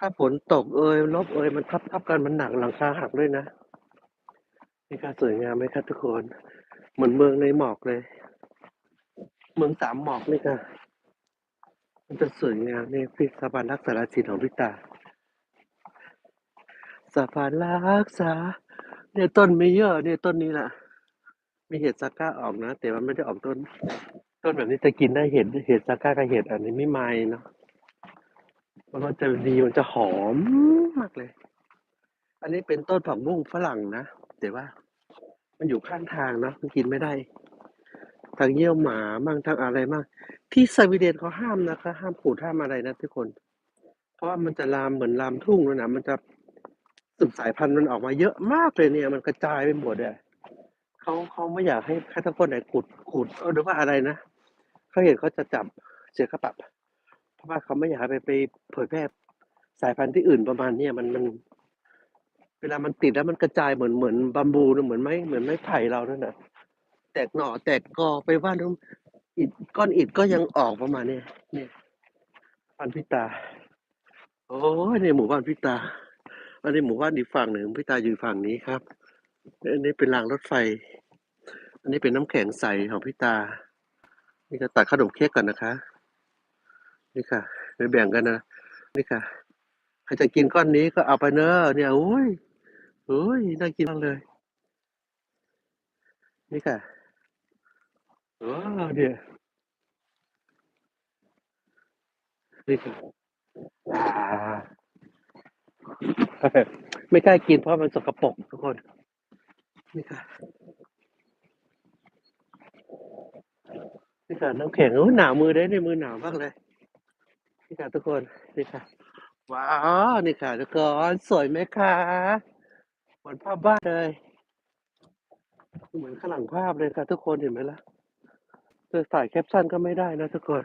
ถ้าฝนตกเอยลบเอยมันทับทับกันมันหนักหลังคาหักด้วยนะนี่ค่ะสวยงามไหมครับทุกคน เหมือนเมืองในหมอกเลย เมืองสามหมอกนี่ค่ะ มันจะสวยงามนี่พิสะพานรักษาศิลป์ของพิตาสะพานรักษา เนี่ยต้นไม่เยอะเนี่ยต้นนี้แหละมีเห็ดซาก้าออกนะแต่มันไม่ได้ออกต้น ต้นแบบนี้จะกินได้เห็ดเห็ดซาก้ากับเห็ดอันนี้ไม่ไม้เนาะ มันก็จะดีมันจะหอมมากเลย อันนี้เป็นต้นผักบุ้งฝรั่งนะแต่ว่า มันอยู่ข้างทางเนาะมันกินไม่ได้ทางเยี่ยวหมามั่งทางอะไรมั่งที่สวีเดนเขาห้ามนะคะห้ามปลูกห้ามอะไรนะทุกคน เพราะว่ามันจะลามเหมือนลามทุ่งแล้วนะมันจะสืบสายพันธุ์มันออกมาเยอะมากเลยเนี่ย มันกระจายไปหมดเลยเขาเขาไม่อยากให้ใครทั้งคนไหนขุดขุดเออหรือว่าอะไรนะเขาเห็นเขาจะจับเสียค่าปรับ เพราะว่าเขาไม่อยากไปไปเผยแพร่สายพันธุ์ที่อื่นประมาณเนี้ยมันมัน เวลามันติดแล้วมันกระจายเหมือนเหมือนบัมบูนะเหมือนไม้เหมือนไม้ไผ่เรานั่นน่ะ แตกหน่อแตกกอไปว่านู้นอิฐก้อนอิฐก็ยังออกประมาณเนี้ยเนี่ยบ้านพิตา โอ้ยในหมู่บ้านพิตาอันนี้หมู่บ้านอีกฝั่งหนึ่งพิตาอยู่ฝั่งนี้ครับอันนี้เป็นรางรถไฟ อันนี้เป็นน้ำแข็งใสของพิตา นี่ก็ตัดขนมเค้กก่อนนะคะ นี่ค่ะไปแบ่งกันนะนี่ค่ะใครจะกินก้อนนี้ก็เอาไปเนอะเนี่ยโอ้ยโอ้ยน่ากินมากเลย นี่ค่ะโอ้เนี่ยนี่ค่ะอ่าไม่กล้ากินเพราะมันสกปรกทุกคน นี่ค่ะนี่ค่ะน้ำแข็งโอ้ยหนาวมือได้ในมือหนาวมากเลย ค่ะทุกคนนี่ค่ะ ว้าวนี่ค่ะทุกคนสวยไหมคะเหมือนภาพบ้านเลย เหมือนข้างหลังภาพเลยค่ะ ทุกคนเห็นไหมล่ะจะใส่แคปชั่นก็ไม่ได้นะทุกคน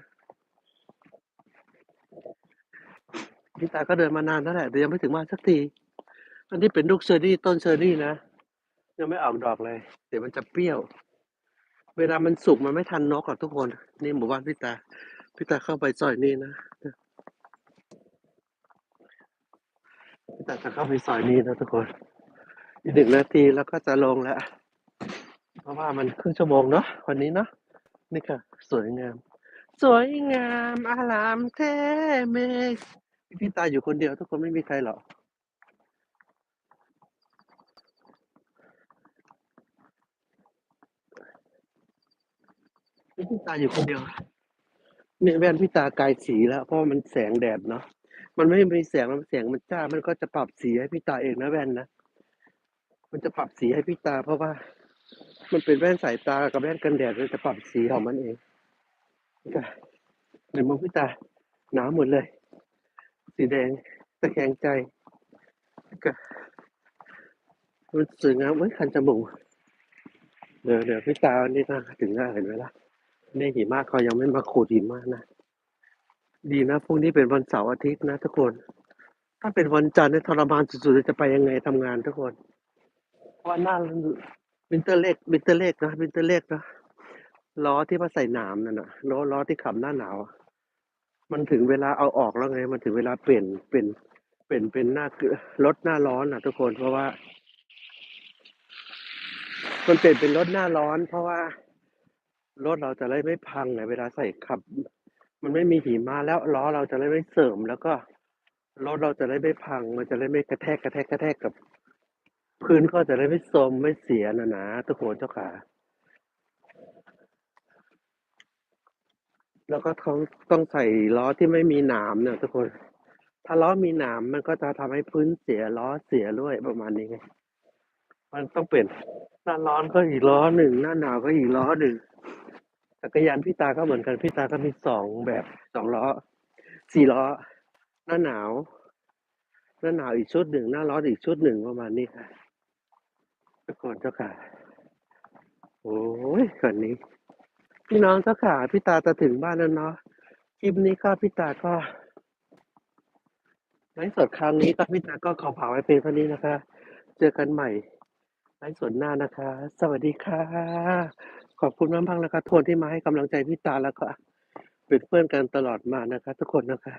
พี่ตาก็เดินมานานแล้วแหละแต่ยังไม่ถึงบ้านสักทีอันนี้เป็นลูกเชอร์รี่ต้นเชอร์รี่นะยังไม่ออกดอกเลย เดี๋ยวมันจะเปรี้ยว เวลามันสุกมันไม่ทันนกอะทุกคน นี่หมู่บ้านพี่ตาพี่ตาเข้าไปซอยนี้นะ พี่จะเข้าไปซอยนี้นะทุกคน อีกหนึ่งนาทีแล้วก็จะลงแล้ว เพราะว่ามันครึ่งชั่วโมงเนาะวันนี้เนาะนี่ค่ะ สวยงาม สวยงามอารามเทเมฆพี่ตาอยู่คนเดียวทุกคนไม่มีใครหรอกพี่ตาอยู่คนเดียวเนี่ยแว่นพี่ตากายสีแล้ว เพราะมันแสงแดดเนาะ มันไม่มีแสงมันแสงมันจ้า มันก็จะปรับสีให้พี่ตาเองนะแว่นนะ มันจะปรับสีให้พี่ตา เพราะว่า มันเป็นแว่นสายตากับแว่นกันแดดมันจะปรับสีของมันเองนี่ค่ะเดี๋ยวมองพี่ตาหนาวหมดเลย สีแดงตะแคงใจนี่ค่ะมันสวยงามเว้ยคันจมูกเดี๋ยวเดี๋ยวพี่ตานี่นะถึงหน้าเห็นไหมล่ะนี่หิมะเขายังไม่มาขูดหิมะนะ ดีนะพรุ่งนี้เป็นวันเสาร์อาทิตย์นะทุกคน ถ้าเป็นวันจันทร์เนี่ยทรมานสุดๆจะไปยังไงทำงานทุกคนว่าหน้าวินเตอร์เล็กวินเตอร์เล็กนะวินเตอร์เล็กนะล้อที่มาใส่หนามนั่นนะล้อล้อที่ขับหน้าหนาวมันถึงเวลาเอาออกแล้วไง มันถึงเวลาเปลี่ยนเปลี่ยนเปลี่ยนเป็นหน้าเกลือรถหน้าร้อนอะทุกคนเพราะว่า มันเปลี่ยนเป็นรถหน้าร้อน เพราะว่ารถเราจะได้ไม่พังไงเวลาใส่ขับ มันไม่มีหิมะแล้วล้อเราจะได้ไม่เสริมแล้วก็รถเราจะได้ไม่พัง มันจะได้ไม่กระแทกกระแทกกระแทกกับ พื้นก็จะได้ไม่โทรมไม่เสียนะนะทุกคนเจ้าขาแล้วก็ต้องต้องใส่ล้อที่ไม่มีหนามเนี่ยทุกคน ถ้าล้อมีหนามมันก็จะทำให้พื้นเสียล้อเสียด้วยประมาณนี้ไงมันต้องเปลี่ยนหน้าร้อนก็อีกล้อหนึ่งหน้าหนาวก็อีกล้อหนึ่ง จักรยานพี่ตาก็เหมือนกันพี่ตาก็มีสองแบบสองล้อสี่ล้อ หน้าหนาว หน้าหนาวอีกชุดหนึ่งหน้าร้อนอีกชุดหนึ่งประมาณนี้ค่ะทุกคนเจ้าค่ะโอ้ยก่อนนี้ พี่น้องเจ้าค่ะพี่ตาจะถึงบ้านแล้วเนาะคลิปนี้ก็พี่ตาก็ไลฟ์สดครั้งนี้ก็พี่ตาก็ขอเผาไว้เพียงเท่านี้นะคะ เจอกันใหม่ไลฟ์สดหน้านะคะ สวัสดีค่ะ ขอบคุณมากๆนะคะทุกคนที่มาให้กำลังใจพี่ตาแล้วก็เป็นเพื่อนกันตลอดมานะคะ ทุกคนนะคะ